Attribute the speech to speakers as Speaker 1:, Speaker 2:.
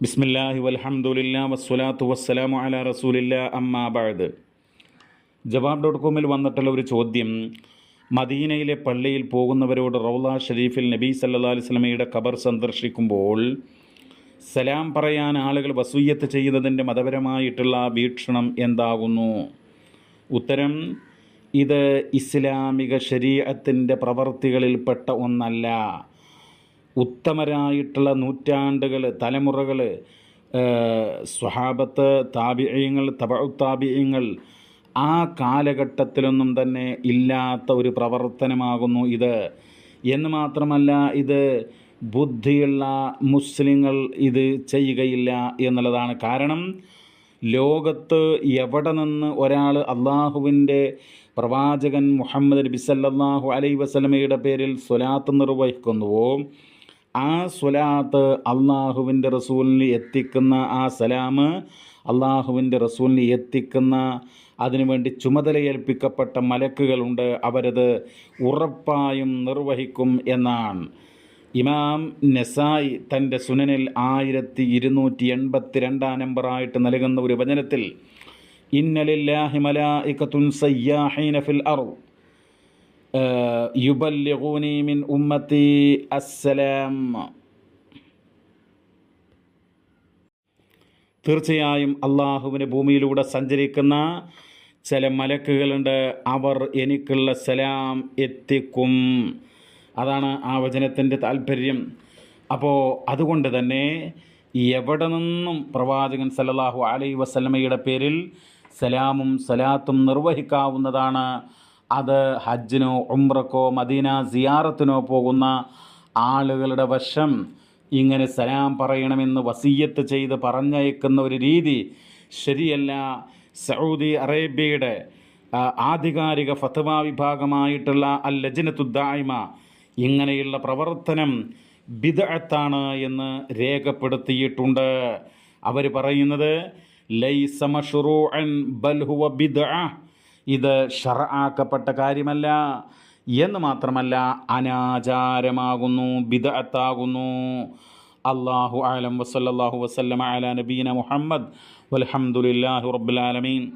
Speaker 1: ബിസ്മില്ലാഹി വൽഹംദുലില്ലാ വസ്സലാത്തു വസ്സലാമു അല റസൂലില്ല അമ്മാബാദ് ജവാബ് ഡോട്ട് കോമിൽ വന്നിട്ടുള്ള ഒരു ചോദ്യം മദീനയിലെ പള്ളിയിൽ പോകുന്നവരോട് റൗള ഷരീഫിൽ നബി സല്ലാ അലൈഹി സ്വലമയുടെ ഖബർ സന്ദർശിക്കുമ്പോൾ സലാം പറയാൻ ആളുകൾ വസൂയത്ത് ചെയ്യുന്നതിന്റെ മതപരമായിട്ടുള്ള വീക്ഷണം എന്താകുന്നു? ഉത്തരം ഇത് ഇസ്ലാമിക ശരീരത്തിന്റെ പ്രവർത്തികളിൽപ്പെട്ട ഒന്നല്ല. ഉത്തമരായിട്ടുള്ള നൂറ്റാണ്ടുകൾ തലമുറകൾ സ്വഹാബത്ത് താപിയങ്ങൾ തപഉത്താപിയങ്ങൾ ആ കാലഘട്ടത്തിലൊന്നും തന്നെ ഇല്ലാത്ത ഒരു പ്രവർത്തനമാകുന്നു ഇത്. എന്ന് മാത്രമല്ല ഇത് ബുദ്ധിയുള്ള മുസ്ലിങ്ങൾ ഇത് ചെയ്യുകയില്ല എന്നുള്ളതാണ് കാരണം ലോകത്ത് എവിടെ നിന്ന് ഒരാൾ അള്ളാഹുവിന്റെ പ്രവാചകൻ മുഹമ്മദ് നബി സല്ലല്ലാഹു അലൈ വസലമയുടെ പേരിൽ സ്വലാത്ത് നിർവഹിക്കുന്നുവോ ആ സ്വലാത്ത് അള്ളാഹുവിന്റെ റസൂലിന് എത്തിക്കുന്ന ആ സലാമ് അള്ളാഹുവിന്റെ റസൂലിന് എത്തിക്കുന്ന അതിനുവേണ്ടി ചുമതലയേൽപ്പിക്കപ്പെട്ട മലക്കുകളുണ്ട്. അവരത് ഉറപ്പായും നിർവഹിക്കും എന്നാണ്. ഇമാം നെസായി തന്റെ സുനനിൽ ആയിരത്തി ഇരുന്നൂറ്റി എൺപത്തി രണ്ടാം നമ്പറായിട്ട് നൽകുന്ന ഒരു വചനത്തിൽ ഇന്നലില്ലാഹിമലാ ഇക്കത്തുൻ സയ്യാഹീന ഫിൽ അർദ്. യുബല്ലിഗൂനി മിൻ ഉമ്മത്തി അസ്സലാം. തീർച്ചയായും അള്ളാഹുവിന് ഭൂമിയിലൂടെ സഞ്ചരിക്കുന്ന ചില മലക്കുകളുണ്ട്. അവർ എനിക്കുള്ള സലാം എത്തിക്കും. അതാണ് ആ വചനത്തിന്റെ താല്പര്യം അപ്പോൾ അതുകൊണ്ട് തന്നെ എവിടെ നിന്നും പ്രവാചകൻ സല്ലല്ലാഹു അലൈ വസല്ലമയുടെ പേരിൽ സലാമും സലാത്തും നിർവഹിക്കാവുന്നതാണ് അത് ഹജ്ജിനോ ഉംറക്കോ മദീന സിയാറത്തിനോ പോകുന്ന ആളുകളുടെ വശം ഇങ്ങനെ സലാം പറയണമെന്ന് വസീയത്ത് ചെയ്ത് പറഞ്ഞയക്കുന്ന ഒരു രീതി ശരിയല്ല. സൗദി അറേബ്യയുടെ ആധികാരിക ഫത്വ വിഭാഗമായിട്ടുള്ള അൽ ലജനത്തുദ്ദായ്മ ഇങ്ങനെയുള്ള പ്രവർത്തനം ബിദഅത്താണ് എന്ന് രേഖപ്പെടുത്തിയിട്ടുണ്ട്. അവർ പറയുന്നത് ലൈസ ബൽ ഹുവ ബിദ്അ. ഇത് ഷറാക്കപ്പെട്ട കാര്യമല്ല എന്ന് മാത്രമല്ല അനാചാരമാകുന്നു ബിദഅത്താകുന്നു. അള്ളാഹു ആലം വസല്ലാഹു വസ്ലം അല നബീന മുഹമ്മദ്. വലഹമുല്ലാഹു റബ്ബുലാലമീൻ